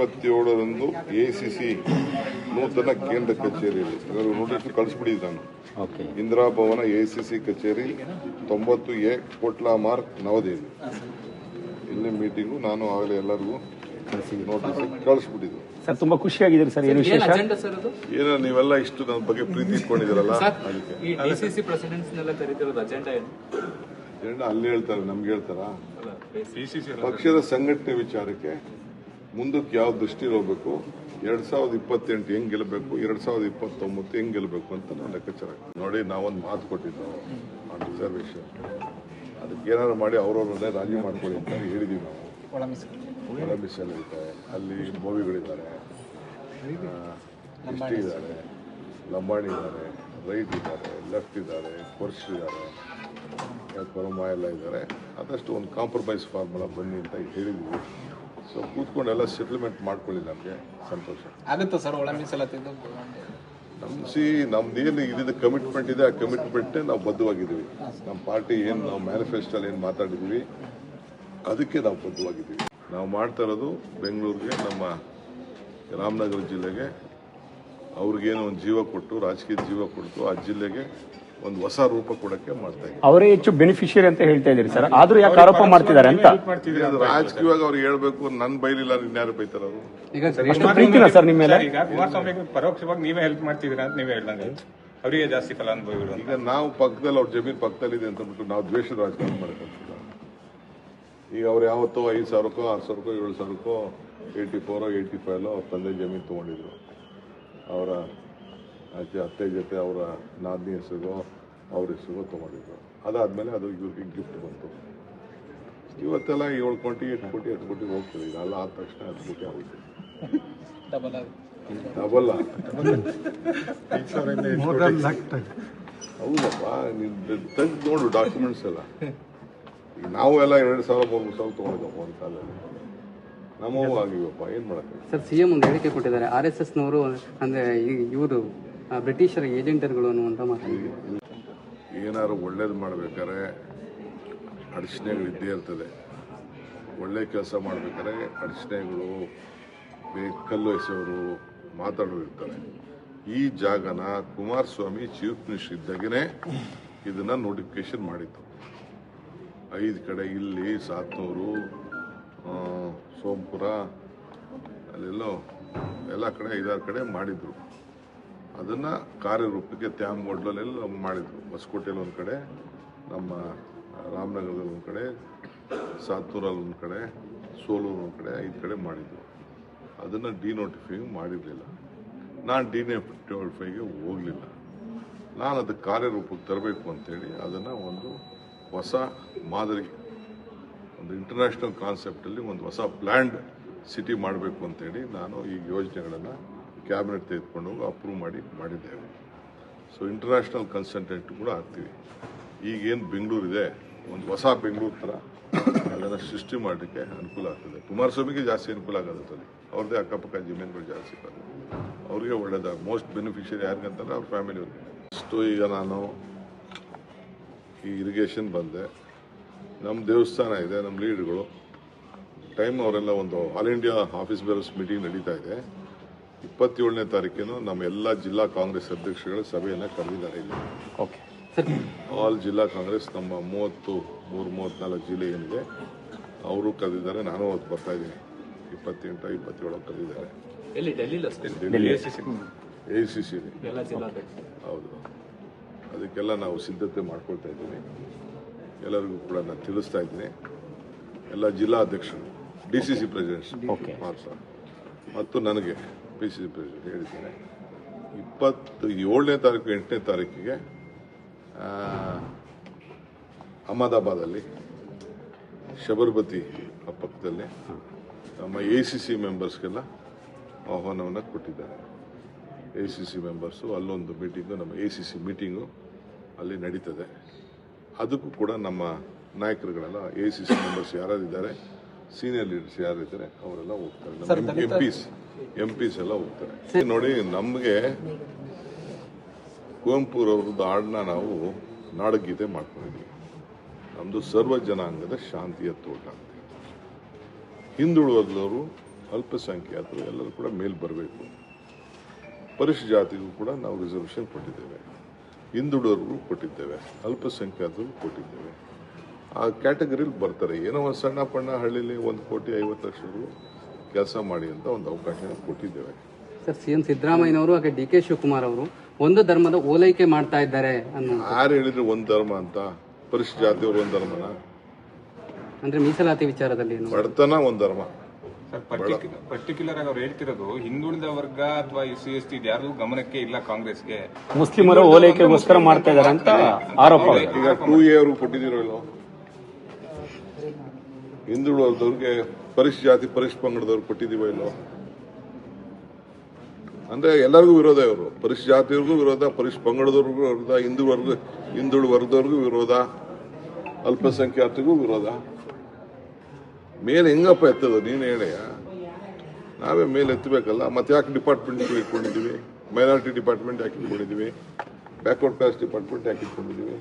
ಇಪ್ಪತ್ತೇಳರಂದು ACC ನೂತನ ಕೇಂದ್ರ ಕಚೇರಿಯಲ್ಲಿ ನೋಟಿಸ್ ಕಳಿಸ್ಬಿಡಿ ನಾನು ಓಕೆ. ಇಂದಿರಾ ಭವನ ಎಸಿಸಿ ಕಚೇರಿ ತೊಂಬತ್ತು ಎ ಕೋಟ್ಲಾ ಮಾರ್ಕ್ ನವದೆಹಲಿ. ಇಲ್ಲಿ ಮೀಟಿಂಗು ನಾನು ಆಗಲೇ ಎಲ್ಲರಿಗೂ ನೋಟಿಸ್ ಕಳಿಸ್ಬಿಟ್ಟಿದ್ದು ಸರ್ ತುಂಬಾ ಖುಷಿಯಾಗಿದ್ದೀರಿ ಸರ್ ಏನು ಏನ್ ವಿಶೇಷ? ಅಜೆಂಡಾ ಸರ್ ಅದು? ಏನೋ ನೀವೆಲ್ಲ ಇಷ್ಟು ನನ್ನ ಬಗ್ಗೆ ಪ್ರೀತಿ ಇಟ್ಕೊಂಡಿದ್ದೀರಲ್ಲ ಅದಕ್ಕೆ. ಈ ಡಿಸಿಸಿ ಪ್ರೆಸಿಡೆಂಟ್ಸ್ನೆಲ್ಲ ಕರೀತಿರೋದು ಅಜೆಂಡಾ ಏನು? ಅಲ್ಲಿ ಹೇಳ್ತಾರೆ ನಮ್ಗೆ ಹೇಳ್ತಾರಾ? ಪಕ್ಷದ ಸಂಘಟನೆ ವಿಚಾರಕ್ಕೆ ಮುಂದಕ್ಕೆ ಯಾವ ದೃಷ್ಟಿ ಹೋಗಬೇಕು ಎರಡ್ ಸಾವಿರದ ಇಪ್ಪತ್ತೆಂಟು ಹೆಂಗ್ ಗೆಲ್ಲಬೇಕು ಎರಡ್ ಸಾವಿರದ ಇಪ್ಪತ್ತೊಂಬತ್ತು ಹೆಂಗ್ ಗೆಲ್ಲಬೇಕು ಅಂತ ನಾವು ಲೆಕ್ಕಾಚಾರ ನೋಡಿ, ನಾವೊಂದು ಮಾತು ಕೊಟ್ಟಿದ್ದು ಆ ರಿಸರ್ವೇಶನ್ ಅದಕ್ಕೆ ಏನಾದ್ರು ಮಾಡಿ ಅವ್ರವ್ರನ್ನೇ ರಾಜಿ ಮಾಡ್ಕೊಳ್ಳಿ ಅಂತ ಹೇಳಿದೀವಿ ನಾವು. ಒಳಮಿಸಲ್ ಮೀಸಲು ಇದೆ ಅಲ್ಲಿ ಬೋವಿಗಳಿದ್ದಾರೆ. ಇಷ್ಟಿ ಇದ್ದಾರೆ. ಲಂಬಾಣಿ ಇದ್ದಾರೆ. ರೈಟ್ ಇದ್ದಾರೆ. ಲೆಫ್ಟ್ ಇದ್ದಾರೆ. ಕೊರ್ಸ್ ಇದ್ದಾರೆ. ಕೊರಮ ಎಲ್ಲ ಇದ್ದಾರೆ? ಆದಷ್ಟು ಒಂದು ಕಾಂಪ್ರಮೈಸ್ ಫಾರ್ಮುಲಾ ಬನ್ನಿ ಅಂತ ಹೇಳಿದ್ವಿ. ಸೊ ಕೂತ್ಕೊಂಡೆಲ್ಲ ಸೆಟಲ್ಮೆಂಟ್ ಮಾಡ್ಕೊಳ್ಳಿ ನಮಗೆ. ಸಂತೋಷ. ಆಗುತ್ತೆ ಸರ್ ಒಳ ಮೀಸಲಾತಿದ್ದು ನಮ್ಮ ಸಿ ನಮ್ದು ಏನು ಇದ್ದಿದ್ದ ಕಮಿಟ್ಮೆಂಟ್ ಇದೆ ಆ ಕಮಿಟ್ಮೆಂಟ್ ನಾವು ಬದ್ಧವಾಗಿದ್ದೀವಿ. ನಮ್ಮ ಪಾರ್ಟಿ ಏನು ನಾವು ಮ್ಯಾನಿಫೆಸ್ಟೋಲ್ಲಿ ಏನು ಮಾತಾಡಿದ್ದೀವಿ ಅದಕ್ಕೆ ನಾವು ಬದ್ಧವಾಗಿದ್ದೀವಿ. ನಾವು ಮಾಡ್ತಾ ಇರೋದು ಬೆಂಗಳೂರಿಗೆ ನಮ್ಮ ರಾಮನಗರ ಜಿಲ್ಲೆಗೆ. ಅವ್ರಿಗೇನೋ ಒಂದು ಜೀವ ಕೊಟ್ಟು ರಾಜಕೀಯ ಜೀವ ಕೊಟ್ಟು ಆ ಜಿಲ್ಲೆಗೆ ಒಂದು ಹೊಸ ರೂಪ ಕೊಡಕ್ಕೆ ಮಾಡ್ತಾ ಇದ್ದಾರೆ. ಅವರೇ ಹೆಚ್ಚು ಬೆನಿಫಿಷಿಯರಿ ಅಂತ ಹೇಳ್ತಾ ಇದ್ದೀರಿ ಸರ್. ಆದ್ರೂ ಯಾಕೆ ಆರೋಪ ಮಾಡ್ತಿದ್ದಾರೆ ಅಂತ? ರಾಜಕೀಯವಾಗಿ ಅವ್ರು ಹೇಳ್ಬೇಕು ನನ್ನ ಬೈಲಿಲ್ಲ ಇನ್ಯಾರು ಬೈತಾರ ಅವರು? ಅಷ್ಟು ಪ್ರೀತಿನ ಸರ್ ನಿಮ್ಮ ಮೇಲೆ? ಈಗ ಕುಮಾರಸ್ವಾಮಿ ಪರೋಕ್ಷವಾಗಿ ನೀವೇ ಹೆಲ್ಪ್ ಮಾಡ್ತಿದ್ದೀರಾ ಅಂತ ನೀವೇ ಹೇಳ್ದಂಗೆ. ಅವರಿಗೆ ಜಾಸ್ತಿ ಫಲಾನುಭವಿಗಳು ಈಗ ನಾವು ಪಕ್ಕದಲ್ಲಿ ಅವ್ರ ಜಮೀನು ಪಕ್ಕದಲ್ಲಿದೆ ಅಂತ ಬಿಟ್ಟು ನಾವು ದ್ವೇಷದ ರಾಜಕಾರಣ ಮಾಡ್ಕೊಂತಿಲ್ಲ. ಈಗ ಅವ್ರು ಯಾವತ್ತೋ ಐದು ಸಾವಿರಕ್ಕೋ ಆರು ಸಾವಿರಕ್ಕೋ ಏಳು ಸಾವಿರಕ್ಕೋ ಏಯ್ಟಿ ಫೋರೋ ಏಯ್ಟಿ ಫೈವ್ ಅವ್ರ ತಂದೆ ಜಮೀನ್ ತೊಗೊಂಡಿದ್ರು. ಅವರ ಆಚೆ ಅತ್ತೆ ಜೊತೆ ಅವರ ನಾದಿನಿ ಹೆಸರು ಅವ್ರ ಹೆಸರು ತೊಗೊಂಡಿದ್ರು ಅದಾದಮೇಲೆ ಅದು ಇವ್ರಿಗೆ ಗಿಫ್ಟ್ ಬಂತು. ಇವತ್ತೆಲ್ಲ ಏಳು ಕೋಟಿ ಎಂಟು ಕೋಟಿ ಹತ್ತು ಕೋಟಿ ಹೋಗ್ತದೆ. ಈಗ ಅಲ್ಲ ಆದ ತಕ್ಷಣ ಹತ್ತು ಕೋಟಿ ಆಗುತ್ತೆ. ಡಬಲ್ ಹೌದಪ್ಪ ನೀನು ತೆಗ್ದು ನೋಡು ಡಾಕ್ಯುಮೆಂಟ್ಸ್ ಎಲ್ಲ. ಈಗ ನಾವು ಎಲ್ಲ ಎರಡು ಸಾವಿರ ಮೂರು ಸಾವಿರ ತೊಗೊಂಡಿದ್ದಪ್ಪ ಒಂದು ಕಾಲದಲ್ಲಿ ನಮ್ಮವು ಆಗಿವಪ್ಪ ಏನು ಮಾಡಕ್ಕೆ? ಸರ್ ಸಿಎಂ ಒಂದು ಹೇಳಿಕೆ ಕೊಟ್ಟಿದ್ದಾರೆ. ಆರ್ ಎಸ್ ಎಸ್ನವರು ಅಂದರೆ ಇವರು ಬ್ರಿಟಿಷರ ಏಜೆಂಟರ್ಗಳು ಅನ್ನುವಂಥ ಮಾತಾಡಿದ್ವಿ ಏನಾದ್ರು ಒಳ್ಳೇದು ಮಾಡ್ಬೇಕಾದ್ರೆ ಅಡಚಣೆಗಳು ಇದ್ದೇ ಇರ್ತದೆ. ಒಳ್ಳೆ ಕೆಲಸ ಮಾಡ್ಬೇಕಾದ್ರೆ ಅಡಚಣೆಗಳು ಕಲ್ಲು ಎಸೆಯವರು ಈ ಜಾಗನ ಕುಮಾರಸ್ವಾಮಿ ಚೀಫ್ ಮಿನಿಸ್ಟರ್ ಇದ್ದಾಗೇನೆ ಇದನ್ನ ನೋಟಿಫಿಕೇಶನ್ ಮಾಡಿತ್ತು. ಐದು ಕಡೆ ಇಲ್ಲಿ ಸಾತ್ನೂರು ಸೋಮಪುರ, ಅಲ್ಲೆಲ್ಲೋ ಎಲ್ಲ ಕಡೆ ಐದಾರು ಕಡೆ ಮಾಡಿದ್ರು. ಅದನ್ನ ಕಾರ್ಯರೂಪಕ್ಕೆ ತ್ಯಾಮಗೋಡ್ಲಲ್ಲೆಲ್ಲ ಮಾಡಿದ್ರು ಹೊಸಕೋಟೆಯಲ್ಲಿ ಒಂದು ಕಡೆ, ನಮ್ಮ ರಾಮನಗರದಲ್ಲಿ ಒಂದು ಕಡೆ ಸಾತೂರಲ್ಲಿ ಒಂದು ಕಡೆ ಸೋಲೂರು ಒಂದು ಕಡೆ, ಐದು ಕಡೆ ಮಾಡಿದ್ರು ಅದನ್ನು ಡಿನೋಟಿಫೈ ಮಾಡಿರಲಿಲ್ಲ. ನಾನು ಡಿನೋಟಿಫೈಗೆ ಹೋಗಲಿಲ್ಲ. ನಾನು ಅದಕ್ಕೆ ಕಾರ್ಯರೂಪಕ್ಕೆ ತರಬೇಕು ಅಂತೇಳಿ ಅದನ್ನು ಒಂದು ಹೊಸ ಮಾದರಿ, ಒಂದು ಇಂಟರ್ನ್ಯಾಷನಲ್ ಕಾನ್ಸೆಪ್ಟಲ್ಲಿ ಒಂದು ಹೊಸ ಪ್ಲ್ಯಾಂಡ್ ಸಿಟಿ ಮಾಡಬೇಕು ಅಂತೇಳಿ ನಾನು ಈ ಯೋಜನೆಗಳನ್ನು ಕ್ಯಾಬಿನೆಟ್ ತೆಗೆದುಕೊಂಡು ಹೋಗಿ ಅಪ್ರೂವ್ ಮಾಡಿ ಮಾಡಿದ್ದೇವೆ ಸೊ ಇಂಟರ್ನ್ಯಾಷನಲ್ ಕನ್ಸಲ್ಟೆಂಟ್ ಕೂಡ ಆಗ್ತೀವಿ. ಈಗೇನು ಬೆಂಗಳೂರಿದೆ ಒಂದು ಹೊಸ ಬೆಂಗಳೂರು ಥರ ಅದನ್ನು ಸೃಷ್ಟಿ ಮಾಡಲಿಕ್ಕೆ ಅನುಕೂಲ ಆಗ್ತದೆ. ಕುಮಾರಸ್ವಾಮಿಗೆ ಜಾಸ್ತಿ ಅನುಕೂಲ ಆಗುತ್ತೆ ಅಲ್ಲಿ ಅವ್ರದ್ದೇ ಅಕ್ಕಪಕ್ಕ ಜಮೀನುಗಳು ಜಾಸ್ತಿ ಅವರಿಗೆ ಅವ್ರಿಗೆ ಒಳ್ಳೇದಾಗ ಮೋಸ್ಟ್ ಬೆನಿಫಿಷಿಯರಿ ಯಾರಿಗಂತಾರೆ ಅವ್ರ ಫ್ಯಾಮಿಲಿಯವ್ರಿಗೆ ಅಷ್ಟು ಈಗ ನಾನು ಈ ಇರಿಗೇಷನ್ ಬಂದೆ. ನಮ್ಮ ದೇವಸ್ಥಾನ ಇದೆ ನಮ್ಮ ಲೀಡ್ಗಳು ಟೈಮ್ ಅವರೆಲ್ಲ ಒಂದು all India office bearers meeting ನಡೀತಾ ಇದೆ. ಇಪ್ಪತ್ತೇಳನೇ ತಾರೀಕಿನ ನಮ್ಮ ಎಲ್ಲ ಜಿಲ್ಲಾ ಕಾಂಗ್ರೆಸ್ ಅಧ್ಯಕ್ಷಗಳು ಸಭೆಯನ್ನು ಕರೆದಿದ್ದಾರೆ ಇಲ್ಲಿ. ಓಕೆ. ಆಲ್ ಜಿಲ್ಲಾ ಕಾಂಗ್ರೆಸ್ ನಮ್ಮ ಮೂವತ್ತು ಮೂರು ಮೂವತ್ತ್ನಾಲ್ಕು ಜಿಲ್ಲೆ ಏನಿದೆ ಅವರು ಕರೆದಿದ್ದಾರೆ. ನಾನು ಅವತ್ತು ಬರ್ತಾ ಇದ್ದೀನಿ. ಇಪ್ಪತ್ತೆಂಟು ಇಪ್ಪತ್ತೇಳು ಕರೆದಿದ್ದಾರೆ. A C C. ಹೌದು. ಅದಕ್ಕೆಲ್ಲ ನಾವು ಸಿದ್ಧತೆ ಮಾಡ್ಕೊಳ್ತಾ ಇದ್ದೀವಿ. ಎಲ್ಲರಿಗೂ ಕೂಡ ನಾನು ತಿಳಿಸ್ತಾ ಇದ್ದೀನಿ. ಎಲ್ಲ ಜಿಲ್ಲಾ ಅಧ್ಯಕ್ಷರು ಡಿ ಸಿ ಸಿ ಪ್ರೆಸಿಡೆಂಟ್ಸ್. ಮಾತ್ರ ಮತ್ತು ನನಗೆ ಪಿ ಸಿ ಪ್ರೆಸಿಡೆಂಟ್ ಹೇಳಿದ್ದೇನೆ. ಇಪ್ಪತ್ತು ಏಳನೇ ತಾರೀಕು, ಎಂಟನೇ ತಾರೀಕಿಗೆ ಅಹಮದಾಬಾದಲ್ಲಿ ಶಬರ್ಬತಿ ಆ ಪಕ್ಕದಲ್ಲಿ ನಮ್ಮ ಎ ಸಿ ಸಿ ಮೆಂಬರ್ಸ್ಗೆಲ್ಲ ಆಹ್ವಾನವನ್ನು ಕೊಟ್ಟಿದ್ದಾರೆ. ಎ ಸಿ ಸಿ ಮೆಂಬರ್ಸು ಅಲ್ಲೊಂದು ಮೀಟಿಂಗು ನಮ್ಮ ಎ ಸಿ ಸಿ ಮೀಟಿಂಗು ಅಲ್ಲಿ ನಡೀತದೆ. ಅದಕ್ಕೂ ಕೂಡ ನಮ್ಮ ನಾಯಕರುಗಳೆಲ್ಲ ಎ ಸಿ ಸಿ ಮೆಂಬರ್ಸ್ ಯಾರ್ಯಾರಿದ್ದಾರೆ ಸೀನಿಯರ್ ಲೀಡರ್ಸ್ ಯಾರಿದ್ದಾರೆ ಅವರೆಲ್ಲ ಹೋಗ್ತಾರೆ. ಎಂ ಪಿಸ್ ಎಂ ಪಿಸ್ ಎಲ್ಲ ಹೋಗ್ತಾರೆ. ನೋಡಿ ನಮಗೆ ಕುವೆಂಪುರವ್ರದ್ದು ಹಾಡನ್ನ ನಾವು ನಾಡಗೀತೆ ಮಾಡ್ಕೊಂಡಿದ್ವಿ. ನಮ್ಮದು ಸರ್ವ ಜನಾಂಗದ ಶಾಂತಿಯ ತೋಟ ಅಂತ ಹಿಂದುಳಿದವರು ಅಲ್ಪಸಂಖ್ಯಾತರು ಎಲ್ಲರೂ ಕೂಡ ಮೇಲ್ ಬರಬೇಕು. ಪರಿಶಿಷ್ಟ ಜಾತಿಗೂ ಕೂಡ ನಾವು ರಿಸರ್ವೇಷನ್ ಕೊಟ್ಟಿದ್ದೇವೆ. ಹಿಂದುಳಿದವ್ರಿಗೂ ಕೊಟ್ಟಿದ್ದೇವೆ. ಅಲ್ಪಸಂಖ್ಯಾತರು ಕೊಟ್ಟಿದ್ದೇವೆ. ಆ ಕ್ಯಾಟಗರಿಲಿ ಬರ್ತಾರೆ. ಏನೋ ಒಂದು ಸಣ್ಣ ಪಣ್ಣ ಹಳ್ಳಿಲಿ ಒಂದು ಕೋಟಿ ಐವತ್ತು ಲಕ್ಷ ಕೆಲಸ ಮಾಡಿ ಅಂತ ಒಂದು ಅವಕಾಶ ಕೊಟ್ಟಿದ್ದೇವೆ. ಸರ್ ಸಿ ಎಂ ಸಿದ್ದರಾಮಯ್ಯನವರು ಹಾಗೆ ಡಿ ಕೆ ಶಿವಕುಮಾರ್ ಅವರು ಒಂದು ಧರ್ಮದ ಓಲೈಕೆ ಮಾಡ್ತಾ ಇದ್ದಾರೆ ಅನ್ನೋ ಯಾರು ಹೇಳಿದ್ರು ಒಂದು ಧರ್ಮ ಅಂತ? ಪರಿಶಿಷ್ಟ ಜಾತಿಯವರು ಒಂದು ಧರ್ಮನ? ಅಂದ್ರೆ ಮೀಸಲಾತಿ ವಿಚಾರದಲ್ಲಿ ಏನು? ಬಡತನ ಒಂದು ಧರ್ಮ. ಸರ್ ಪರ್ಟಿಕ್ಯುಲರ್ ಆಗಿ ಅವ್ರು ಹೇಳ್ತಿರೋದು ಹಿಂದುಳಿದ ವರ್ಗ ಅಥವಾ ಎಸ್ ಸಿ ಎಸ್ ಟಿ ಯಾರು ಗಮನಕ್ಕೆ ಇಲ್ಲ ಕಾಂಗ್ರೆಸ್ಗೆ. ಮುಸ್ಲಿಮರು ಓಲೈಕೆಗೋಸ್ಕರ ಮಾಡ್ತಾ ಇದ್ದಾರೆ ಅಂತ ಆರೋಪ ಈಗ ಟೂ ಕೊಟ್ಟಿದ್ದೀರೋ ಇಲ್ಲೋ ಹಿಂದುಳಿದವ್ರಿಗೆ ಪರಿಶಿ ಜಾತಿ ಪರಿಶ್ ಪಂಗಡದವ್ರು ಕೊಟ್ಟಿದ್ದೀವೋ ಇಲ್ಲೋ? ಅಂದ್ರೆ ಎಲ್ಲರಿಗೂ ವಿರೋಧ ಇವರು. ಪರಿಶಿ ಜಾತಿಯವ್ರಿಗೂ ವಿರೋಧ ಪರಿಶ್ ಪಂಗಡದವ್ರಿಗೂ ವಿರೋಧ, ಹಿಂದೂ ವರ್ಗ ಹಿಂದುಳು ವರ್ಗದವ್ರಿಗೂ ವಿರೋಧ, ಅಲ್ಪಸಂಖ್ಯಾತರಿಗೂ ವಿರೋಧ. ಮೇಲೆ ಹೆಂಗಪ್ಪ ಎತ್ತದ? ನೀನು ಹೇಳಯ್ಯ ನಾವೇ ಮೇಲೆ ಎತ್ತಬೇಕಲ್ಲ? ಮತ್ತೆ ಯಾಕೆ ಡಿಪಾರ್ಟ್ಮೆಂಟ್ ಇಟ್ಕೊಂಡಿದ್ದೀವಿ? ಮೈನಾರಿಟಿ ಡಿಪಾರ್ಟ್ಮೆಂಟ್ ಯಾಕೆ ಇಟ್ಕೊಂಡಿದ್ದೀವಿ? ಬ್ಯಾಕ್ವರ್ಡ್ ಕ್ಲಾಸ್ ಡಿಪಾರ್ಟ್ಮೆಂಟ್ ಯಾಕೆ ಇಟ್ಕೊಂಡಿದ್ದೀವಿ?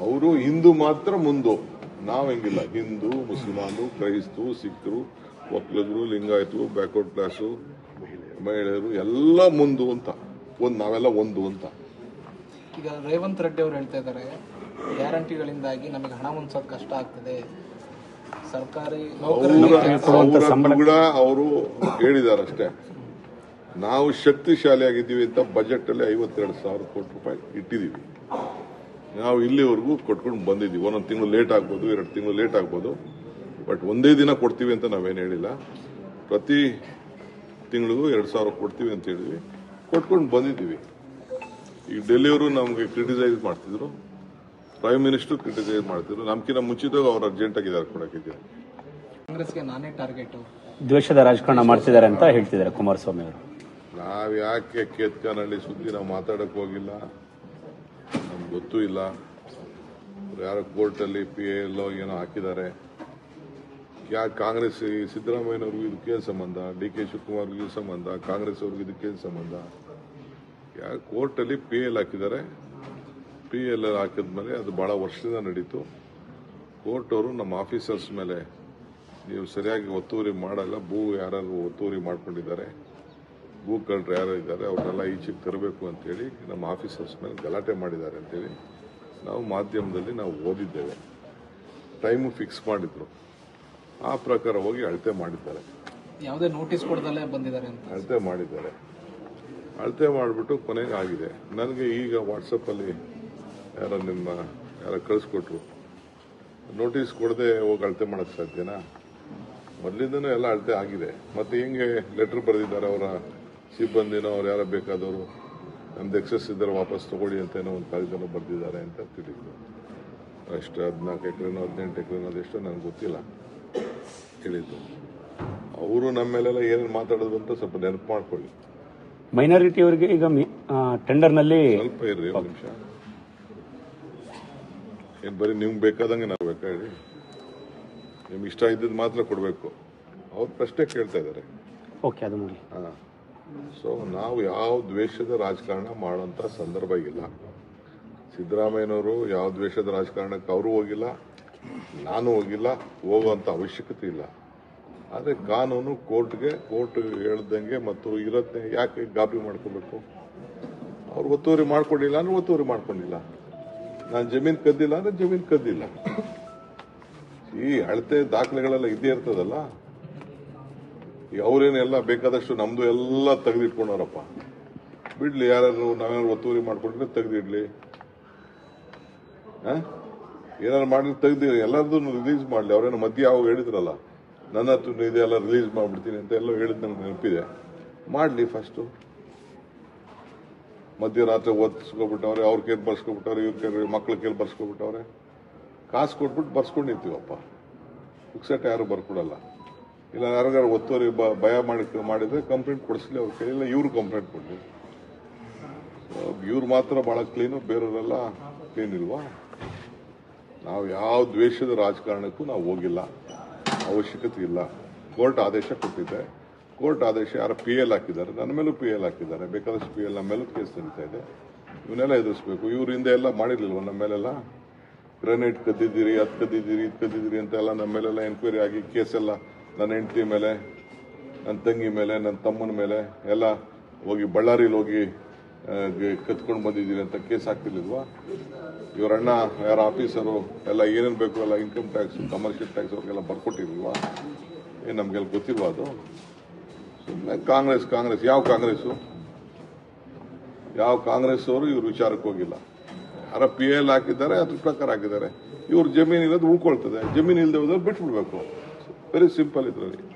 ಅವರು ಹಿಂದೂ ಮಾತ್ರ ಮುಂದು. ನಾವು ಹೆಂಗಿಲ್ಲ ಹಿಂದೂ ಮುಸಲ್ಮಾನು ಕ್ರೈಸ್ತು ಸಿಖ್ರು ಒಕ್ಕಲಿಗರು ಲಿಂಗಾಯತರು ಬ್ಯಾಕ್ವರ್ಡ್ ಕ್ಲಾಸು ಮಹಿಳೆಯರು ಎಲ್ಲ ಮುಂದು ಅಂತ. ಒಂದು ನಾವೆಲ್ಲ ಒಂದು ಅಂತ. ಈಗ ರೇವಂತ್ ರೆಡ್ಡಿ ಅವರು ಹೇಳ್ತಾ ಇದ್ದಾರೆ ಗ್ಯಾರಂಟಿಗಳಿಂದಾಗಿ ನಮಗೆ ಹಣ ಹೊಂದ್ಸೋದು ಕಷ್ಟ ಆಗ್ತದೆ. ಸರ್ಕಾರಿ ಕೂಡ ಅವರು ಹೇಳಿದ್ದಾರೆ ಅಷ್ಟೇ ನಾವು ಶಕ್ತಿಶಾಲಿಯಾಗಿದ್ದೀವಿ ಅಂತ ಬಜೆಟ್ ಅಲ್ಲಿ ಐವತ್ತೆರಡು ಸಾವಿರ ಕೋಟಿ ರೂಪಾಯಿ ಇಟ್ಟಿದ್ದೀವಿ. ನಾವು ಇಲ್ಲಿವರೆಗೂ ಕೊಟ್ಕೊಂಡು ಬಂದಿದ್ದೀವಿ. ಒಂದೊಂದು ತಿಂಗಳು ಲೇಟ್ ಆಗ್ಬೋದು ಎರಡು ತಿಂಗಳು ಲೇಟ್ ಆಗ್ಬೋದು. ಬಟ್ ಒಂದೇ ದಿನ ಕೊಡ್ತೀವಿ ಅಂತ ನಾವೇನು ಹೇಳಿಲ್ಲ. ಪ್ರತಿ ತಿಂಗಳಿಗೂ ಎರಡು ಸಾವಿರ ಕೊಡ್ತೀವಿ ಅಂತ ಹೇಳಿದ್ವಿ. ಕೊಟ್ಕೊಂಡು ಬಂದಿದ್ದೀವಿ. ಈಗ ಡೆಲ್ಲಿಯವರು ನಮಗೆ ಕ್ರಿಟಿಸೈಸ್ ಮಾಡ್ತಿದ್ರು. ಪ್ರೈಮ್ ಮಿನಿಸ್ಟರ್ ಕ್ರಿಟಿಸೈಸ್ ಮಾಡ್ತಿದ್ರು. ನಮ್ಕಿಂತ ಮುಂಚಿತವಾಗಿ ಅವ್ರು ಅರ್ಜೆಂಟ್ ಆಗಿದ್ದಾರೆ ಕೊಡಕ್ಕಿದ್ದಾರೆ ಕಾಂಗ್ರೆಸ್ಗೆ ನಾನೇ ಟಾರ್ಗೆಟ್ ದ್ವೇಷದ ರಾಜಕಾರಣ ಮಾಡ್ತಿದ್ದಾರೆ ಅಂತ ಹೇಳ್ತಿದ್ದಾರೆ ಕುಮಾರಸ್ವಾಮಿ ಅವರು. ನಾವ್ ಯಾಕೆ ಕೇತ್ಕನಹಳ್ಳಿ ಸುದ್ದಿ ನಾವು ಮಾತಾಡಕ್ ಹೋಗಿಲ್ಲ? ನಮ್ಗೆ ಗೊತ್ತೂ ಇಲ್ಲ. ಯಾರು ಕೋರ್ಟಲ್ಲಿ ಪಿ ಎಲ್ಲೋ ಏನೋ ಹಾಕಿದ್ದಾರೆ. ಯಾಕೆ ಕಾಂಗ್ರೆಸ್ ಸಿದ್ದರಾಮಯ್ಯನವ್ರಿಗೂ ಇದಕ್ಕೇನು ಸಂಬಂಧ, ಡಿ ಕೆ ಶಿವಕುಮಾರ್ಗೂ ಸಂಬಂಧ, ಕಾಂಗ್ರೆಸ್ ಅವ್ರಿಗೂ ಇದಕ್ಕೇನು ಸಂಬಂಧ. ಯಾಕೆ ಕೋರ್ಟಲ್ಲಿ ಪಿ ಎಲ್ ಹಾಕಿದ್ದಾರೆ. ಪಿ ಎಲ್ ಹಾಕಿದ್ಮೇಲೆ ಅದು ಭಾಳ ವರ್ಷದಿಂದ ನಡೀತು. ಕೋರ್ಟ್ ಅವರು ನಮ್ಮ ಆಫೀಸರ್ಸ್ ಮೇಲೆ ನೀವು ಸರಿಯಾಗಿ ಒತ್ತುವರಿ ಮಾಡಲ್ಲ, ಭೂ ಯಾರು ಒತ್ತುವರಿ ಮಾಡ್ಕೊಂಡಿದ್ದಾರೆ. ಭೂ ಕಳ್ಳರು ಯಾರು ಇದ್ದಾರೆ ಅವರೆಲ್ಲ ಈಚೆಗೆ ತರಬೇಕು ಅಂತೇಳಿ ನಮ್ಮ ಆಫೀಸರ್ಸ್ ಮೇಲೆ ಗಲಾಟೆ ಮಾಡಿದ್ದಾರೆ ಅಂತೇಳಿ ನಾವು ಮಾಧ್ಯಮದಲ್ಲಿ ನಾವು ಓದಿದ್ದೇವೆ. ಟೈಮು ಫಿಕ್ಸ್ ಮಾಡಿದ್ರು. ಆ ಪ್ರಕಾರ ಹೋಗಿ ಅಳತೆ ಮಾಡಿದ್ದಾರೆ. ಯಾವುದೇ ನೋಟಿಸ್ ಕೊಡ್ದಲ್ಲೇ ಬಂದಿದ್ದಾರೆ ಅಂತ. ಅಳತೆ ಮಾಡಿದ್ದಾರೆ. ಅಳತೆ ಮಾಡಿಬಿಟ್ಟು ಕೊನೆಗೆ ಆಗಿದೆ. ನನಗೆ ಈಗ ವಾಟ್ಸಪ್ಪಲ್ಲಿ ಯಾರೋ ನಿಮ್ಮ ಯಾರೋ ಕಳಿಸ್ಕೊಟ್ರು. ನೋಟಿಸ್ ಕೊಡದೆ ಹೋಗಿ ಅಳತೆ ಮಾಡೋಕ್ಕೆ ಸಾಧ್ಯನಾ? ಮೊದಲಿಂದನೂ ಎಲ್ಲ ಅಳತೆ ಆಗಿದೆ. ಮತ್ತೆ ಹೆಂಗೆ ಲೆಟ್ರ್ ಬರೆದಿದ್ದಾರೆ ಅವರ ಸಿಬ್ಬಂದಿನೋ ಯಾರು ಯಾರೋ ಬೇಕಾದವರು ನಮ್ದು ಎಕ್ಸಸ್ ಇದ್ದರೆ ವಾಪಸ್ ತಗೊಳ್ಳಿ ಅಂತ ಏನೋ ಒಂದು ಕಾಗದನ ಬರೆದಿದ್ದಾರೆ ಅಂತ ತಿಳಿದ್ರು ಅಷ್ಟು ಹದಿನಾಲ್ಕು ಎಕರೆನೋ ಹದಿನೆಂಟು ಎಕರೆನೋ ಅದೆಷ್ಟೋ ನನಗೆ ಗೊತ್ತಿಲ್ಲ. ಹೇಳಿದ್ದು ಅವರು ನಮ್ಮ ಮೇಲೆಲ್ಲ ಏನೇನು ಮಾತಾಡೋದು ಅಂತ ಸ್ವಲ್ಪ ನೆನಪು ಮಾಡ್ಕೊಳ್ಳಿ. ಮೈನಾರಿಟಿ ಅವರಿಗೆ ಈಗ ಟೆಂಡರ್ನಲ್ಲಿ ಸ್ವಲ್ಪ ಇರ್ರಿ ಒಂದು ನಿಮಿಷ. ಏನು ಬರೀ ನಿಮ್ಗೆ ಬೇಕಾದಂಗೆ ನಾವು ಬೇಕಾ ಹೇಳಿ? ನಿಮ್ಗೆ ಇಷ್ಟ ಇದ್ದದ್ದು ಮಾತ್ರ ಕೊಡಬೇಕು. ಅವ್ರು ಪ್ರಶ್ನೆ ಕೇಳ್ತಾ ಇದ್ದಾರೆ. ಓಕೆ ಅದು ಮಾಡಿ ಸೊ ನಾವು ಯಾವ ದ್ವೇಷದ ರಾಜಕಾರಣ ಮಾಡುವಂತ ಸಂದರ್ಭ ಇಲ್ಲ. ಸಿದ್ದರಾಮಯ್ಯನವರು ಯಾವ ದ್ವೇಷದ ರಾಜಕಾರಣಕ್ಕೆ ಅವರು ಹೋಗಿಲ್ಲ, ನಾನು ಹೋಗಿಲ್ಲ, ಹೋಗುವಂತ ಅವಶ್ಯಕತೆ ಇಲ್ಲ. ಆದರೆ ಕಾನೂನು ಕೋರ್ಟ್ಗೆ, ಕೋರ್ಟ್ ಹೇಳ್ದಂಗೆ ಮತ್ತು ಇರತ್ತೆ ಯಾಕೆ ಗಾಬಿ ಮಾಡ್ಕೋಬೇಕು? ಅವ್ರು ಒತ್ತುವರಿ ಮಾಡ್ಕೊಂಡಿಲ್ಲ ಅಂದ್ರೆ ಒತ್ತುವರಿ ಮಾಡ್ಕೊಂಡಿಲ್ಲ. ನಾನು ಜಮೀನು ಕದ್ದಿಲ್ಲ ಅಂದ್ರೆ ಜಮೀನು ಕದ್ದಿಲ್ಲ. ಈ ಅಳತೆ ದಾಖಲೆಗಳೆಲ್ಲ ಇದ್ದೇ ಇರ್ತದಲ್ಲ? ಈಗ ಅವ್ರೇನೆಲ್ಲ ಬೇಕಾದಷ್ಟು ನಮ್ದು ಎಲ್ಲ ತೆಗೆದಿಟ್ಕೊಂಡವ್ರಪ್ಪ. ಬಿಡ್ಲಿ ಯಾರು ನಾವೇನಾದ್ರು ಒತ್ತುವರಿ ಮಾಡ್ಕೊಂಡ್ರೆ ತೆಗೆದಿಡ್ಲಿ. ಏನಾದ್ರು ಮಾಡಿ ತೆಗ್ದಿ ಎಲ್ಲರದ್ದು ರಿಲೀಸ್ ಮಾಡ್ಲಿ. ಅವ್ರೇನೋ ಮಧ್ಯ ಯಾವಾಗ ಹೇಳಿದ್ರಲ್ಲ, ನನ್ನ ಹತ್ರ ಇದೆಲ್ಲ ರಿಲೀಸ್ ಮಾಡ್ಬಿಡ್ತೀನಿ ಅಂತ ಎಲ್ಲ ಹೇಳಿದ್ ನನಗೆ ನೆನಪಿದೆ. ಮಾಡ್ಲಿ ಫಸ್ಟು ಮಧ್ಯರಾತ್ರಿ ಓದಿಸ್ಕೊಬಿಟ್ಟವ್ರೆ, ಅವ್ರ ಕೇಳಿ ಬರ್ಸ್ಕೊಬಿಟ್ಟವ್ರೆ, ಇವ್ರ ಕೇಳಿ ಮಕ್ಳ ಕೇಳಿ ಬರ್ಸ್ಕೊಬಿಟ್ಟವ್ರೆ. ಕಾಸು ಕೊಟ್ಬಿಟ್ಟು ಬರ್ಸ್ಕೊಂಡಿರ್ತೀವಪ್ಪ. ಪುಕ್ಸಟ್ ಯಾರು ಬರ್ಕೊಡಲ್ಲ. ಇಲ್ಲ ಯಾರಿಗಾರು ಒತ್ತುವರಿ ಭಯ ಮಾಡಿ ಮಾಡಿದ್ರೆ ಕಂಪ್ಲೇಂಟ್ ಕೊಡಿಸ್ಲಿ, ಅವ್ರ ಕೈಯಲ್ಲ ಇವ್ರು ಕಂಪ್ಲೇಂಟ್ ಕೊಡ್ಲಿ. ಇವ್ರು ಮಾತ್ರ ಬಹಳ ಕ್ಲೀನು ಬೇರೆಯವರೆಲ್ಲ ಕ್ಲೀನ್ ಇಲ್ವಾ? ನಾವು ಯಾವ ದ್ವೇಷದ ರಾಜಕಾರಣಕ್ಕೂ ನಾವು ಹೋಗಿಲ್ಲ. ಅವಶ್ಯಕತೆ ಇಲ್ಲ. ಕೋರ್ಟ್ ಆದೇಶ ಕೊಟ್ಟಿದೆ. ಕೋರ್ಟ್ ಆದೇಶ ಯಾರು ಪಿ ಎಲ್ ಹಾಕಿದ್ದಾರೆ. ನನ್ನ ಮೇಲೂ ಪಿ ಎಲ್ ಹಾಕಿದ್ದಾರೆ. ಬೇಕಾದಷ್ಟು ಪಿ ಎಲ್ ನಮ್ಮ ಮೇಲೂ ಕೇಸ್ ನಡೀತಾ ಇದೆ. ಇವನ್ನೆಲ್ಲ ಎದುರಿಸ್ಬೇಕು. ಇವ್ರ ಹಿಂದೆ ಎಲ್ಲ ಮಾಡಿರ್ಲಿಲ್ವ ನಮ್ಮ ಮೇಲೆಲ್ಲ? ಗ್ರೆನೇಡ್ ಕದ್ದಿದ್ದೀರಿ, ಅದು ಕದ್ದಿದ್ದೀರಿ, ಇದು ಕದ್ದಿದ್ದೀರಿ ಅಂತೆಲ್ಲ ನಮ್ಮ ಮೇಲೆಲ್ಲ ಎನ್ಕ್ವೈರಿ ಆಗಿ ಕೇಸೆಲ್ಲ ನನ್ನ ಹೆಂಡತಿ ಮೇಲೆ, ನನ್ನ ತಂಗಿ ಮೇಲೆ, ನನ್ನ ತಮ್ಮನ ಮೇಲೆ ಎಲ್ಲ ಹೋಗಿ ಬಳ್ಳಾರಿಲಿ ಹೋಗಿ ಕತ್ಕೊಂಡು ಬಂದಿದ್ದೀರಿ ಅಂತ ಕೇಸ್ ಹಾಕ್ತಿರ್ಲಿಲ್ವಾ? ಇವರಣ್ಣ ಯಾರ ಆಫೀಸರು ಎಲ್ಲ ಏನೇನು ಬೇಕು ಎಲ್ಲ ಇನ್ಕಮ್ ಟ್ಯಾಕ್ಸ್ ಕಮರ್ಷಿಯಲ್ ಟ್ಯಾಕ್ಸ್ ಅವ್ರಿಗೆಲ್ಲ ಬರ್ಕೊಟ್ಟಿರ್ಲಿಲ್ವಾ? ಏನು ನಮಗೆಲ್ಲ ಗೊತ್ತಿಲ್ವಾ ಅದು? ಸುಮ್ಮನೆ ಕಾಂಗ್ರೆಸ್ ಕಾಂಗ್ರೆಸ್. ಯಾವ ಕಾಂಗ್ರೆಸ್ಸು? ಯಾವ ಕಾಂಗ್ರೆಸ್ ಅವರು ಇವ್ರ ವಿಚಾರಕ್ಕೆ ಹೋಗಿಲ್ಲ. ಯಾರ ಪಿ ಎಲ್ ಹಾಕಿದ್ದಾರೆ, ಅದ್ರ ಪ್ರಕಾರ ಹಾಕಿದ್ದಾರೆ. ಇವ್ರ ಜಮೀನು ಇಲ್ಲದ ಉಳ್ಕೊಳ್ತದೆ. ಜಮೀನು ಇಲ್ಲದೆ ಹೋದ್ರೆ ಬಿಟ್ಬಿಡ್ಬೇಕು. Very simple, isn't?